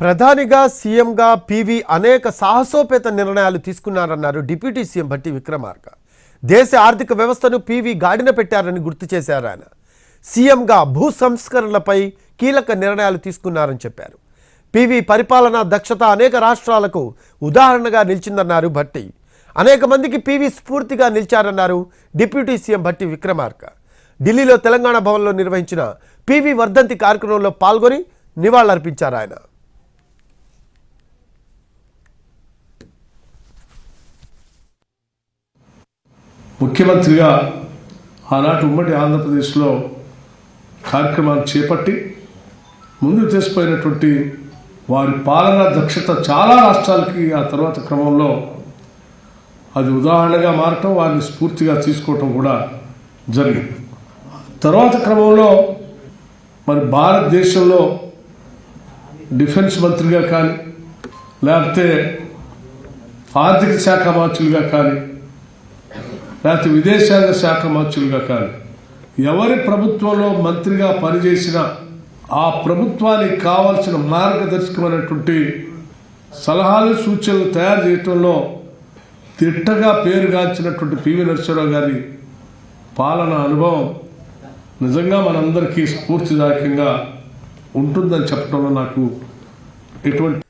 ప్రధానిగా సీఎంగా పీవీ అనేక సాహసోపేత నిర్ణయాలు తీసుకున్నారన్నారు డిప్యూటీ సీఎం భట్టి విక్రమార్క. దేశ ఆర్థిక వ్యవస్థను పీవీ గాడిన పెట్టారని గుర్తు చేశారు ఆయన. సీఎంగా భూ సంస్కరణలపై కీలక నిర్ణయాలు తీసుకున్నారని చెప్పారు. పీవీ పరిపాలనా దక్షత అనేక రాష్ట్రాలకు ఉదాహరణగా నిలిచిందన్నారు భట్టి. అనేక మందికి పీవీ స్ఫూర్తిగా నిలిచారన్నారు డిప్యూటీ సీఎం భట్టి విక్రమార్క. ఢిల్లీలో తెలంగాణ భవన్లో నిర్వహించిన పీవీ వర్ధంతి కార్యక్రమంలో పాల్గొని నివాళులర్పించారు ఆయన. ముఖ్యమంత్రిగా ఆనాటి ఉమ్మడి ఆంధ్రప్రదేశ్లో కార్యక్రమాన్ని చేపట్టి ముందుకు తెసిపోయినటువంటి వారి పాలనా దక్షత చాలా రాష్ట్రాలకి ఆ తర్వాత క్రమంలో అది ఉదాహరణగా మారటం వారిని స్ఫూర్తిగా తీసుకోవటం కూడా జరిగింది. తర్వాత క్రమంలో మరి భారతదేశంలో డిఫెన్స్ మంత్రిగా కానీ లేకపోతే ఆర్థిక శాఖ మంత్రులుగా కానీ లేకపోతే విదేశాంగ శాఖ మంత్రులుగా కానీ ఎవరి ప్రభుత్వంలో మంత్రిగా పనిచేసినా ఆ ప్రభుత్వానికి కావాల్సిన మార్గదర్శకమైనటువంటి సలహాలు సూచనలు తయారు చేయటంలో తిట్టగా పేరుగాంచినటువంటి పివి నరసింహరావు గారి పాలన అనుభవం నిజంగా మనందరికీ స్ఫూర్తిదాయకంగా ఉంటుందని చెప్పడంలో నాకు ఎటువంటి